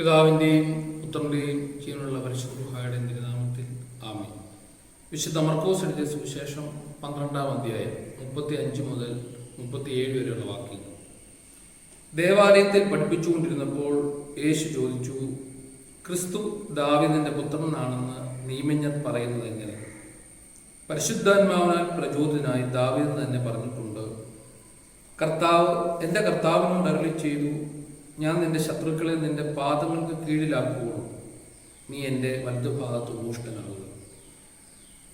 പിതാവിന്റെയും പുത്രന്റെയും ജീവനുള്ള പരിശുദ്ധയുടെ തിരുനാമത്തിൽ ആമി വിശുദ്ധ മർക്കോസ് എഴുതിയ സുവിശേഷം പന്ത്രണ്ടാം അധ്യായം മുപ്പത്തി അഞ്ച് മുതൽ മുപ്പത്തിയേഴ് വരെയുള്ള വാക്യങ്ങൾ. ദേവാലയത്തിൽ പഠിപ്പിച്ചുകൊണ്ടിരുന്നപ്പോൾ യേശു ചോദിച്ചു ക്രിസ്തു ദാവിദിന്റെ പുത്രനാണെന്ന് നീമഞ്ഞർ പറയുന്നത് എങ്ങനെ? പരിശുദ്ധാത്മാവിനാൽ പ്രചോദിതനായി ദാവിദ് തന്നെ പറഞ്ഞിട്ടുണ്ട് കർത്താവ് എന്റെ കർത്താവിനോട് അരളി ചെയ്തു ഞാൻ നിന്റെ ശത്രുക്കളെ നിന്റെ പാദങ്ങൾക്ക് കീഴിലാക്കുകയുള്ളൂ നീ എന്റെ വലതുഭാഗത്ത് ഭൂഷ്ടനാകുക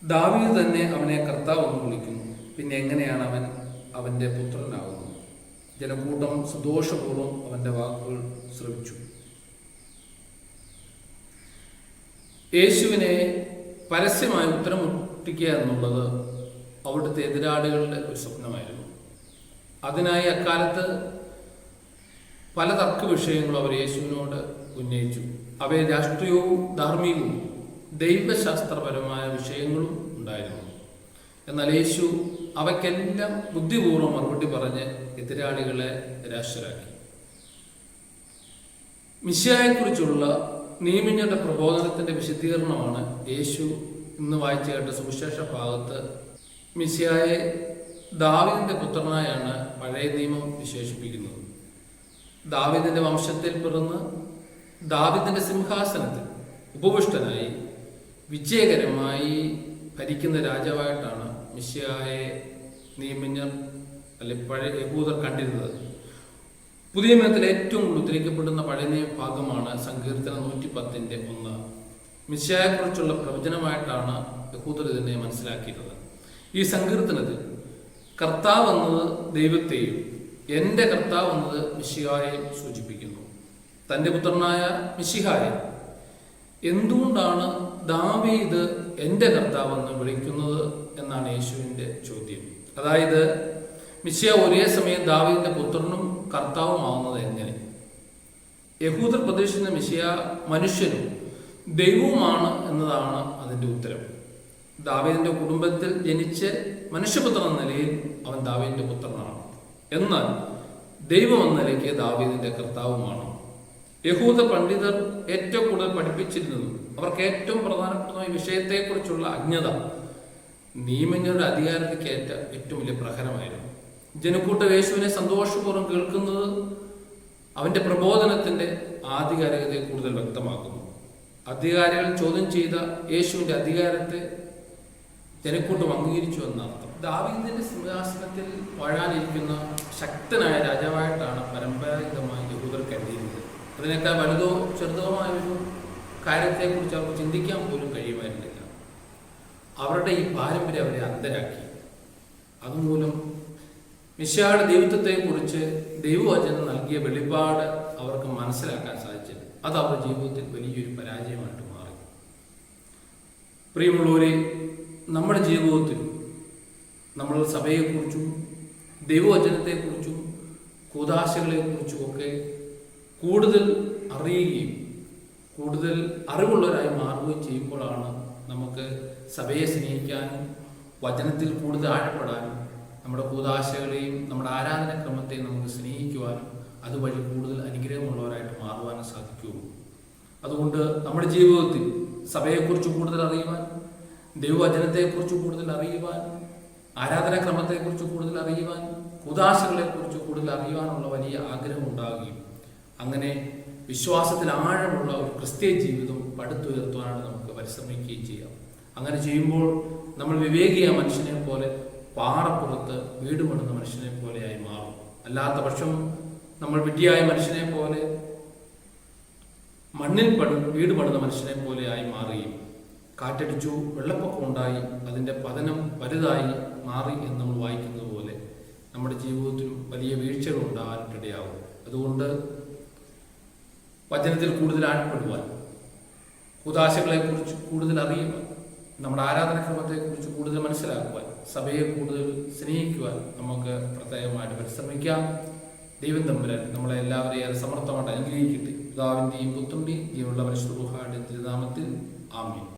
ദാവീദ് തന്നെ അവനെ കർത്താവ് എന്ന് വിളിക്കുന്നു. പിന്നെ എങ്ങനെയാണ് അവൻ അവന്റെ പുത്രനാകുന്നത്? ജനക്കൂട്ടം സന്തോഷപൂർവം അവന്റെ വാക്കുകൾ ശ്രമിച്ചു യേശുവിനെ പരസ്യമായി ഉത്തരം മുട്ടിക്കുക എന്നുള്ളത് അവിടുത്തെ എതിരാളികളുടെ ഒരു സ്വപ്നമായിരുന്നു. അതിനായി അക്കാലത്ത് പല തർക്ക വിഷയങ്ങളും അവർ യേശുവിനോട് ഉന്നയിച്ചു. അവയെ രാഷ്ട്രീയവും ധാർമ്മികവും ദൈവശാസ്ത്രപരമായ വിഷയങ്ങളും ഉണ്ടായിരുന്നു. എന്നാൽ യേശു അവയ്ക്കെല്ലാം ബുദ്ധിപൂർവം മറുപടി പറഞ്ഞ് എതിരാളികളെ നിരാശരാക്കി. മിശിയായെക്കുറിച്ചുള്ള നീമിഞ്ഞയുടെ പ്രബോധനത്തിന്റെ വിശദീകരണമാണ് യേശു ഇന്ന് വായിച്ചു കേട്ട സുവിശേഷ ഭാഗത്ത് മിശിയായെ ദാവിദിന്റെ പുത്രനായാണ് പഴയ നിയമം വിശേഷിപ്പിക്കുന്നത്. ദാവിദിന്റെ വംശത്തിൽ പിറന്ന് ദാവിദിന്റെ സിംഹാസനത്തിൽ ഉപവിഷ്ടനായി വിജയകരമായി ഭരിക്കുന്ന രാജാവായിട്ടാണ് മിശിയായെ നിയമിഞ്ഞർ അല്ലെ പഴയ യഹൂദർ കണ്ടിരുന്നത്. പുതിയ നിയമത്തിൽ ഏറ്റവും കൂടുതൽ ഉദ്ധരിക്കപ്പെടുന്ന പഴയ നിയമ ഭാഗമാണ് സങ്കീർത്തനം നൂറ്റി പത്തിന്റെ ഒന്ന്. മിശിയായെക്കുറിച്ചുള്ള പ്രവചനമായിട്ടാണ് യഹൂദർ ഇതിനെ മനസ്സിലാക്കിയിട്ടുള്ളത്. ഈ സങ്കീർത്തനത്തിൽ കർത്താവ് എന്നത് ദൈവത്തെയും എന്റെ കർത്താവ് എന്നത് മിശിഹായെ സൂചിപ്പിക്കുന്നു. തന്റെ പുത്രനായ മിശിഹായെ. എന്തുകൊണ്ടാണ് ദാവീദ് എന്റെ കർത്താവ് എന്ന് വിളിക്കുന്നത് എന്നാണ് യേശുവിന്റെ ചോദ്യം. അതായത് മിശിയ ഒരേ സമയം ദാവീദിന്റെ പുത്രനും കർത്താവുമാവുന്നത് എങ്ങനെ? യഹൂദർ പ്രതീക്ഷിക്കുന്ന മിശിയ മനുഷ്യനും ദൈവവുമാണ് എന്നതാണ് അതിന്റെ ഉത്തരം. ദാവീദിന്റെ കുടുംബത്തിൽ ജനിച്ച് മനുഷ്യപുത്രൻ എന്ന നിലയിൽ അവൻ ദാവീദിന്റെ പുത്രനാണ്. എന്നാൽ ദൈവം എന്ന നിലയ്ക്ക് ദാവീദിന്റെ കർത്താവുമാണ്. യഹൂദ പണ്ഡിതർ ഏറ്റവും കൂടുതൽ പഠിപ്പിച്ചിരുന്നത് അവർക്ക് ഏറ്റവും പ്രധാനപ്പെട്ട ഈ വിഷയത്തെക്കുറിച്ചുള്ള അജ്ഞത. നിയമങ്ങളുടെ അധികാരത്തിലേറ്റ ഏറ്റവും വലിയ പ്രഹരമായിരുന്നു. ജനക്കൂട്ട യേശുവിനെ സന്തോഷപൂർവം കേൾക്കുന്നത് അവന്റെ പ്രബോധനത്തിന്റെ ആധികാരികതയെ കൂടുതൽ വ്യക്തമാക്കുന്നു. അധികാരികൾ ചോദ്യം ചെയ്ത യേശുവിന്റെ അധികാരത്തെ ജനക്കൂട്ടം അംഗീകരിച്ചു എന്നർത്ഥം. ദാവീദിന്റെ സിംഹാസനത്തിൽ വാഴാനിരിക്കുന്ന ശക്തനായ രാജാവായിട്ടാണ് പരമ്പരാഗതമായി യഹൂദർ കരുതിയിരുന്നത്. അതിനേക്കാൾ വലുതോ ചെറുതോമായ ഒരു കാര്യത്തെക്കുറിച്ച് അവർക്ക് ചിന്തിക്കാൻ പോലും കഴിയുമായിരുന്നില്ല. അവരുടെ ഈ പാരമ്പര്യം അവരെ അന്തരാക്കി അതുമൂലം മിശായുടെ ദൈവത്വത്തെക്കുറിച്ച് ദൈവവചനം നൽകിയ വെളിപാട് അവർക്ക് മനസ്സിലാക്കാൻ സാധിച്ചത് അത് അവരുടെ ജീവിതത്തിൽ വലിയൊരു പരാജയമായിട്ട് മാറി. പ്രിയമുള്ളവരെ നമ്മുടെ ജീവിതത്തിൽ നമ്മൾ സഭയെക്കുറിച്ചും ദൈവവചനത്തെക്കുറിച്ചും കൂതാശകളെക്കുറിച്ചും ഒക്കെ കൂടുതൽ അറിയുകയും കൂടുതൽ അറിവുള്ളവരായി മാറുകയും ചെയ്യുമ്പോഴാണ് നമുക്ക് സഭയെ സ്നേഹിക്കാനും വചനത്തിൽ കൂടുതൽ ആഴപ്പെടാനും നമ്മുടെ കൂതാശകളെയും നമ്മുടെ ആരാധനക്രമത്തെയും നമുക്ക് സ്നേഹിക്കുവാനും അതുവഴി കൂടുതൽ അനുഗ്രഹമുള്ളവരായിട്ട് മാറുവാനും സാധിക്കുകയുള്ളൂ. അതുകൊണ്ട് നമ്മുടെ ജീവിതത്തിൽ സഭയെക്കുറിച്ച് കൂടുതൽ അറിയുവാൻ ദൈവവചനത്തെക്കുറിച്ച് കൂടുതൽ അറിയുവാൻ ആരാധനാക്രമത്തെക്കുറിച്ച് കൂടുതൽ അറിയുവാൻ കുദാശകളെക്കുറിച്ച് കൂടുതൽ അറിയുവാനുള്ള വലിയ ആഗ്രഹം ഉണ്ടാകുകയും അങ്ങനെ വിശ്വാസത്തിൽ ആഴമുള്ള ഒരു ക്രിസ്ത്യ ജീവിതം പടുത്തുയർത്തുവാനാണ് നമുക്ക് പരിശ്രമിക്കുകയും ചെയ്യാം. അങ്ങനെ ചെയ്യുമ്പോൾ നമ്മൾ വിവേകിയ മനുഷ്യനെ പോലെ പാറപ്പുറത്ത് വീട് പണിത മനുഷ്യനെ പോലെയായി മാറും. അല്ലാത്ത പക്ഷം നമ്മൾ വിഡ്ഢിയായ മനുഷ്യനെ പോലെ മണ്ണിൽ പണി വീട് പണിത മനുഷ്യനെ പോലെയായി മാറുകയും കാറ്റടിച്ചു വെള്ളപ്പൊക്കം ഉണ്ടായി അതിന്റെ പതനം വലുതായി മാറി എന്ന് നമ്മൾ വായിക്കുന്നത് പോലെ നമ്മുടെ ജീവിതത്തിൽ വലിയ വീഴ്ചകൾ ഉണ്ടാകാനിടയാവും അതുകൊണ്ട് വചനത്തിൽ കൂടുതൽ ആഴപ്പെടുവാൻ കുതാശകളെക്കുറിച്ച് കൂടുതൽ അറിയുവാൻ നമ്മുടെ ആരാധനക്രമത്തെക്കുറിച്ച് കൂടുതൽ മനസ്സിലാക്കുവാൻ സഭയെ കൂടുതൽ സ്നേഹിക്കുവാൻ നമുക്ക് പ്രത്യേകമായിട്ട് പരിശ്രമിക്കാം. ദൈവം തമ്പുരാൻ നമ്മളെ എല്ലാവരെയും സമർത്ഥമായിട്ട് അനുഗ്രഹിക്കട്ടെ. പിതാവിന്റെയും പുത്രന്റെയും ജീവനുള്ള പരിശുദ്ധ തിരുനാമത്തിൽ ആമീൻ.